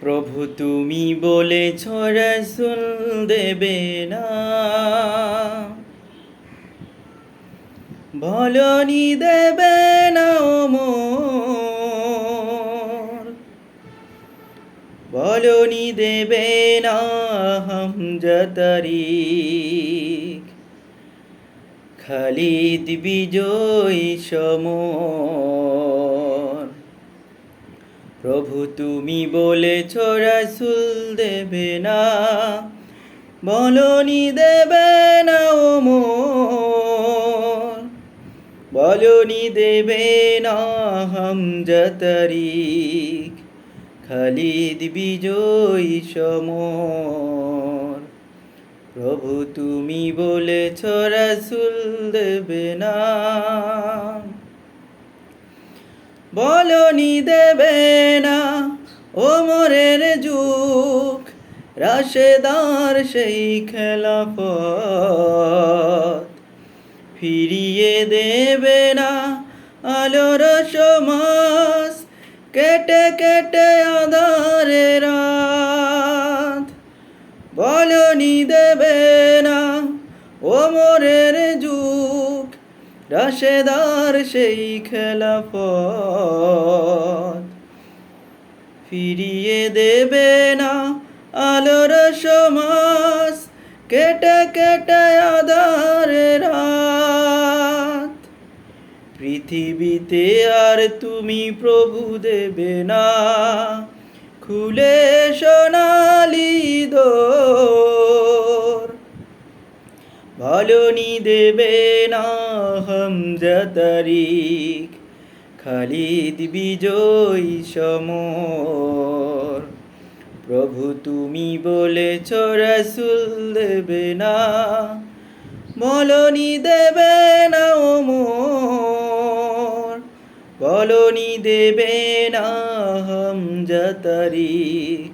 প্রভু তুমি বলেছ রসুল দেবে না। বলনি দেবে না মোর। বলনি দেবে না হম হামজাতারিক খালিদ বিজয় সমর। প্রভু, তুমি বলেছ রাসুল দেবে না। বলনি দেবে না ও মোর। বলনি দেবে না হামজাতারিক খালিদ বিজয় সমর। প্রভু, তুমি বলেছ রাসুল দেবে না। বলনি দেবে না ওমরের যুগ, রাশেদার সেই খেলাফত। ফিরিয়ে দেবে না আলোর সমাস কেটে কেটে আধারে রাত। বলনি দেবে না ওমরের যুগ রাশেদার সেই খেলাফত। ফিরিয়ে দেবে না আলোর সমাস কেটে কেটে আধার রাত। পৃথিবীতে আর তুমি প্রভু দেবে না, খুলে বলনি দেবে না হামজাতারিক খালিদ বিজয় সমর। প্রভু তুমি বলেছ, রসুল দেবে না বলনি দেবে না মোর বলনি দেবে না হামজাতারিক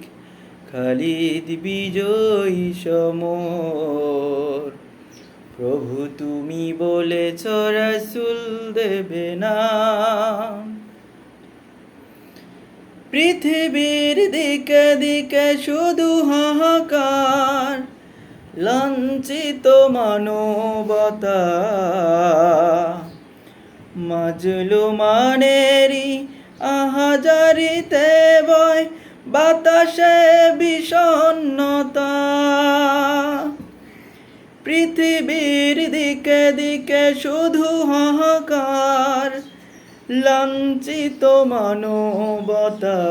খালিদ বিজয় সমর। প্রভু তুমি বলেছ, রসুল দেবে না। পৃথিবীর দিকে দিকে শুধু হাহাকার, লাঞ্ছিত মানবতা। মাজলু মানেরি আহাজারিতে বয়, বাতাসে বিষণ্ণতা। পৃথিবীর দিকে দিকে শুধু হাহাকার, লাঞ্ছিত মানবতা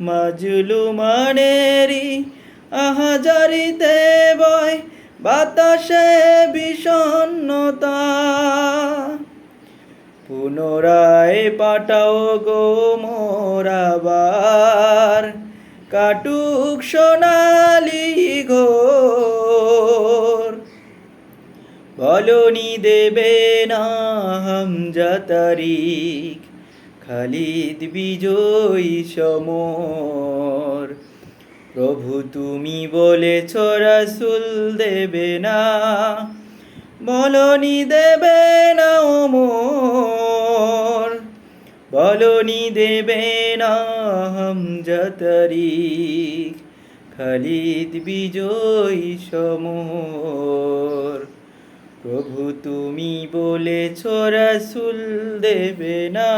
মাজলু মানেরি আহাজারিতে বয় বাতাসে বিষণ্ণতা। পুনরায় পাঠাও গো মোরাবার কাটুক সোনালি ঘোর। বলনি দেবে না হামজাতারিক খালিদ বিজয়ী সমর। প্রভু তুমি বলেছ, রাসুল দেবে না বলনি দেবে না ও মোর বলনি দেবে না খালিদ বিজয় সমর। প্রভু তুমি বলেছ রাসুল দেবে না।